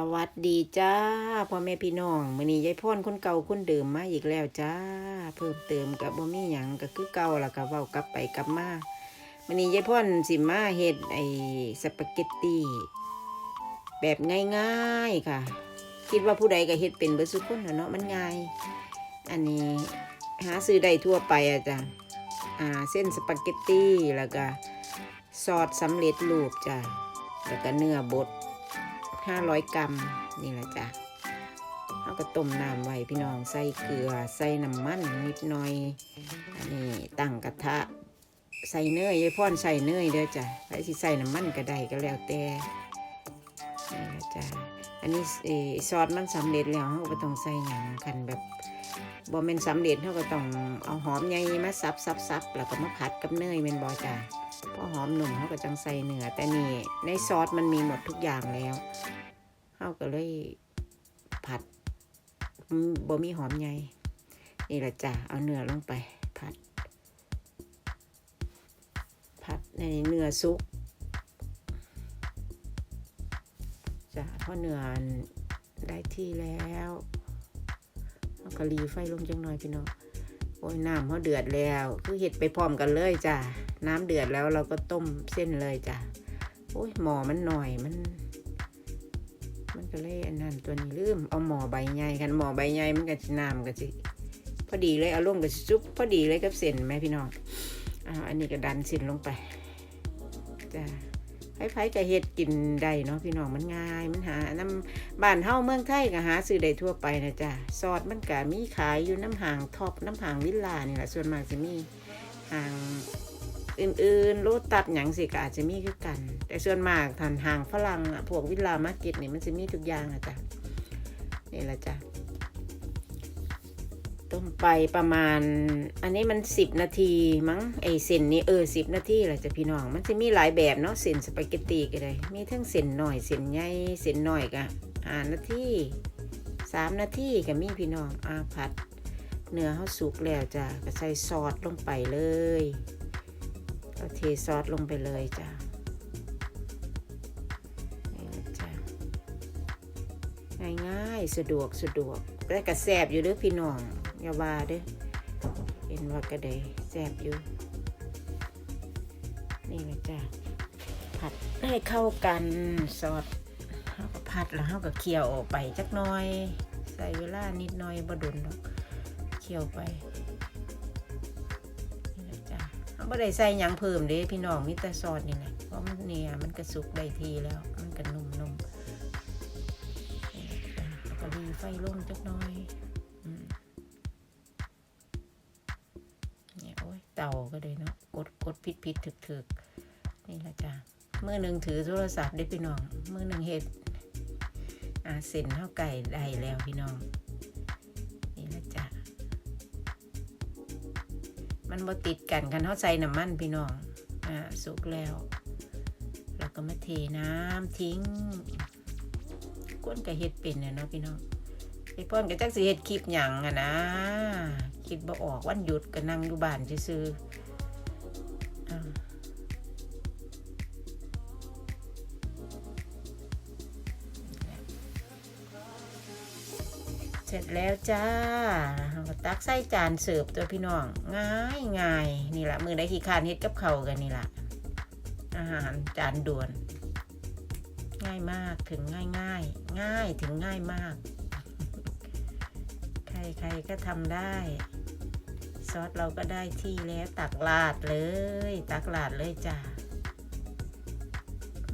สวัสดีจ้าพ่อแม่พี่น้องมื้อนี้ยายพ่อนคนเก่าคนเดิมมาอีกแล้วจ้า เพิ่มเติมกับบ่มีหยังก็คือเก่าล่ะก็เว้ากลับไปกลับมามื้อนี้ยายพ่อนสิมาเฮ็ดไอ้สปาเกตตี้แบบง่ายๆค่ะ คิดว่าผู้ใดก็เฮ็ดเป็นเบิดสุกคนเนาะมันง่าย อันนี้หาซื้อได้ทั่วไปอะจ้ะอ่าเส้นสปาเกตตี้แล้วก็ซอสสำเร็จรูปจ้ะแล้วก็เนื้อบด 500กรัมนี่แหละจ้ะเอาก็ต้มน้ำไว้พี่น้องใส่เกลือใส่น้ำมันนิดหน่อยอันนี้ตั้งกระทะใส่เนยยายพ่อนใส่เนยเด้อจ้ะใครสิใส่น้ำมันก็ได้ก็แล้วแต่นี่แหละจ้ะอันนี้ซอสมันสำเร็จแล้วเราก็ต้องใส่หยังคันแบบบ่แม่นสำเร็จเราก็ต้องเอาหอมใหญ่มาสับสับสับแล้วก็มาผัดกับเนยแม่นบ่จ้ะ พอหอมหนุ่มเขาก็จังใส่เนื้อแต่นี่ในซอสมันมีหมดทุกอย่างแล้วเขาก็เลยผัดอืมบ่มีหอมใหญ่นี่แหละจ้ะเอาเนื้อลงไปผัด ผัดในเนื้อซุกจ้ะพอเนื้อได้ที่แล้วก็รีไฟลงจังหน่อยพี่น้อง โอ้ยน้ำเขาเดือดแล้ว คือเห็ดไปพร้อมกันเลยจ้ะ น้ำเดือดแล้วเราก็ต้มเส้นเลยจ้ะ โอ้ยหมอมันหน่อยมัน มันก็เลยอันนั้นตัวนี้ลืม เอาหมอใบใหญ่กันหมอใบใหญ่มันก็สิน้ำก็สิพอดีเลยเอาลงกับซุปพอดีเลยกับเส้นไหมพี่น้องอ่าอันนี้ก็ดันเส้นลงไปจ้ะ ไผๆก็เฮ็ดกินได้เนาะพี่น้องมันง่ายมันหาน้ำบ้านเฮาเมืองไทยก็หาซื้อได้ทั่วไปนะจ๊ะซอสมันก็มีขายอยู่น้ำหางท็อปน้ำหางวิลล่านี่แหละส่วนมากจะมีหางอื่นๆโลตัดหยังสิก็อาจจะมีคือกัน แต่ส่วนมากทานหางฝรั่งอะพวกวิลล่ามาร์เก็ตนี่มันจะมีทุกอย่างอะจ้ะนี่แหละจ้ะ ต้มไปประมาณ อันนี้มันสิบนาทีมั้งไอเส้นนี้เออสิบนาทีแหละจ้ะพี่น้อง มันจะมีหลายแบบเนาะเส้นสปาเกตตีก็ได้มีทั้งเส้นหน่อยเส้นใหญ่เส้นหน่อยก็ห้านาทีสามนาทีก็มีพี่น้องอาผัด เนื้อเขาสุกแล้วจ้ะก็ใส่ซอสลงไปเลยก็เทซอสลงไปเลยจ้ะนี่แหละจ้ะง่ายๆสะดวกสะดวกแต่ก็แซ่บอยู่ด้อพี่น้อง อย่าว่าเด้อเห็นว่าก็ได้แซ่บอยู่ นี่แหละจ้ะผัดให้เข้ากันซอสเขาก็ผัดแล้วเขาก็เคี่ยวออกไปจักน่อย ใส่เวลานิดหน่อยบ่ดุนดอกเคี่ยวไปนี่แหละจ้ะเขาบ่ได้ใส่ยังเพิ่มเด้พี่น้องมีแต่ซอสนี่แหละเพราะมันเนี่ยมันก็สุกได้ทีแล้ว มันก็นุ่มๆนี่แล้วก็รีไฟลงจักน่อย เนี่าก็เลยเนาะกดกดผิดผิดถึกถึกนี่แหละจ้ะมือหนึ่งถือโทรศัพท์ได้พี่น้องมือหนึ่งเฮ็ดอาเส้นเท่าไก่ได้แล้วพี่น้องนี่นะจ๊ะมันบ่ติดกันกันเท่าใส่น้ำมันพี่น้องอ่าสุกแล้วแล้วก็มาเทน้ำทิ้งก้นกับเห็ดเป็นเนี่ยเนาะพี่น้อง ไอ้พ่อนกับจักสิเห็ดคลิปหยังอะนะ คิดบ่ออกวันหยุดก็นั่งอยู่บ้านซื่อเสร็จแล้วจ้าเราก็ตักใส่จานเสิร์ฟตัวพี่น้อง ง่ายง่ายนี่แหละมือได้ขี้คานเฮ็ดกับเขากันนี่แหละอาหารจานด่วน ง่ายมากถึงง่ายง่ายง่ายถึงง่ายมาก ใครก็ทำได้ ซอสเราก็ได้ที่แล้วตักลาดเลย ตักลาดเลยจ้า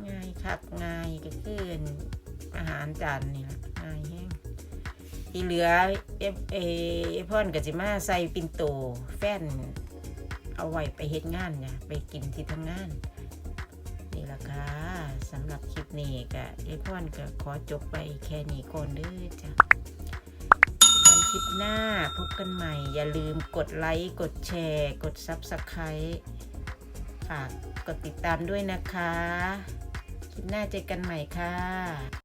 ง่ายคักง่ายก็คืออาหารจานนี่แหละง่ายแห้งที่เหลือเอฟเอพ่อนกับจิมาใส่ปินโตแฟน เอาไว้ไปเฮ็ดงานเนี่ยไปกินที่ทำงานนี่ละค่ะสำหรับคลิปนี้ก็เอพ่อนก็ขอจบไปแค่นี้ก่อนเด้อจ้ะ ลิปหน้าพบกันใหม่ อย่าลืมกดไลค์กดแชร์ กด Subscribe ฝากกดติดตามด้วยนะคะ คลิปหน้าเจอกันใหม่ค่ะ